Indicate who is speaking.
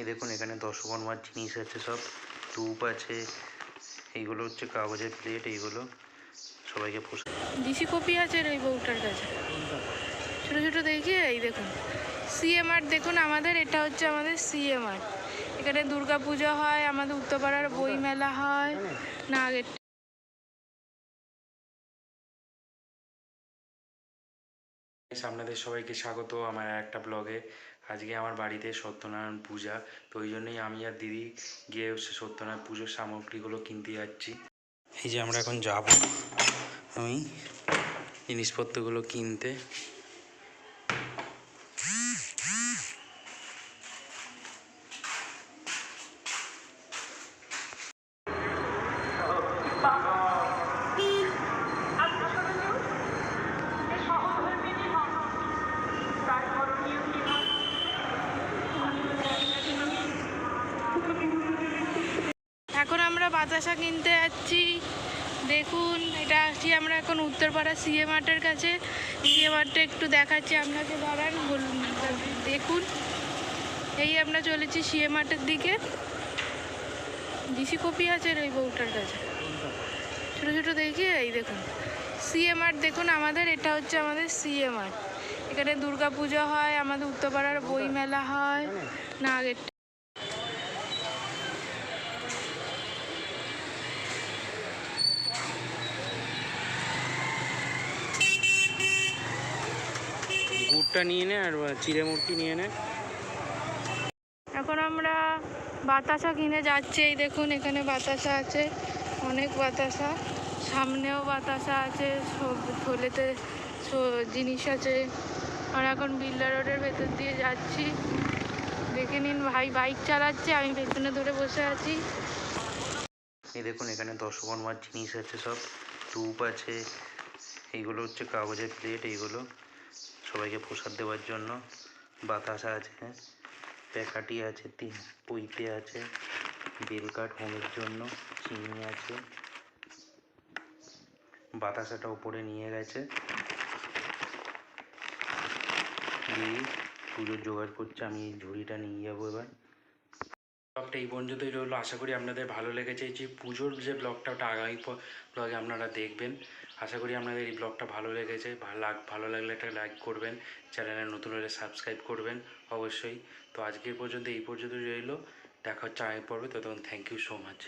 Speaker 1: এই দেখুন এখানে দশকর্মার জিনিস আছে সব। ধূপ আছে এইগুলো হচ্ছে কাগজের প্লেট এইগুলো সবাইকে পোষা
Speaker 2: ডিসি কপি আছে রে ওই বউটার কাছে। ছোটো ছোটো দেখি এই দেখুন। সিএমআর দেখুন আমাদের এটা হচ্ছে আমাদের সিএমআর এখানে দুর্গা পুজো হয় আমাদের উত্তরপাড়ার বই মেলা হয় না আগের
Speaker 1: আপনাদের সবাইকে স্বাগত আমার একটা ব্লগে আজকে আমার বাড়িতে সত্যনারায়ণ পূজা, তো ওই জন্যই আমি আর দিদি গিয়ে সত্যনারায়ণ পুজোর সামগ্রীগুলো কিনতে যাচ্ছি। এই যে আমরা এখন যাব, আমি জিনিসপত্রগুলো কিনতে।
Speaker 2: এখন আমরা বাতাসা কিনতে যাচ্ছি। দেখুন, এটা আসছি আমরা এখন উত্তরপাড়া সিএ মার্টের কাছে। সিএ মার্টে একটু দেখাচ্ছি আপনাকে, দাঁড়ান, বলুন। দেখুন, এই আমরা চলেছি সিএ মার্টের দিকে। ডিসি কপি আছে ওই বউটার কাছে। ছোটো ছোটো দেখি, এই দেখুন। সিএ মার্ট দেখুন, আমাদের, এটা হচ্ছে আমাদের সিএ মার্ট এখানে দুর্গা পুজো হয়, আমাদের উত্তরপাড়ার বই মেলা হয় না
Speaker 1: গুড়টা নিয়ে নে আর চিড়ে মুরগি নিয়ে নে।
Speaker 2: এখন আমরা বাতাসা কিনে যাচ্ছি এই দেখুন এখানে বাতাসা আছে অনেক বাতাসা। সামনেও বাতাসা আছে সব থলেতে জিনিস আছে। আর এখন বিল্লা রোডের ভেতর দিয়ে যাচ্ছি। দেখে নিন ভাই বাইক চালাচ্ছে আমি পেছনে ধরে বসে আছি।
Speaker 1: এই দেখুন এখানে দশকর্মার জিনিস আছে সব ধূপ আছে। এইগুলো হচ্ছে কাগজের প্লেট এইগুলো। সবাইকে প্রসাদ দেওয়ার জন্য। বাতাসা আছে, প্যাকাটি আছে, তিন পইতে আছে, বেলকাঠ, হোমের জন্য, চিনি আছে। বাতাসাটা উপরে নিয়ে গেছে। দিয়ে পুজোর জোগাড় করছে, আমি এই ঝুড়িটা নিয়ে যাব এবার। ব্লগটা এই পর্যন্তই রইল। আশা করি আপনাদের ভালো লেগেছে। যে পুজোর যে ব্লগটা, ওটা আগামী ব্লগে আপনারা দেখবেন। আশা করি আপনাদের এই ব্লগটা ভালো লেগেছে। ভালো লাগ ভালো লাগলে একটা লাইক করবেন, চ্যানেলে নতুন হলে সাবস্ক্রাইব করবেন অবশ্যই। তো আজকের পর্যন্ত, এই পর্যন্ত রইল। দেখা হচ্ছে আগে পর্বে, ততক্ষণ থ্যাংক ইউ সো মাচ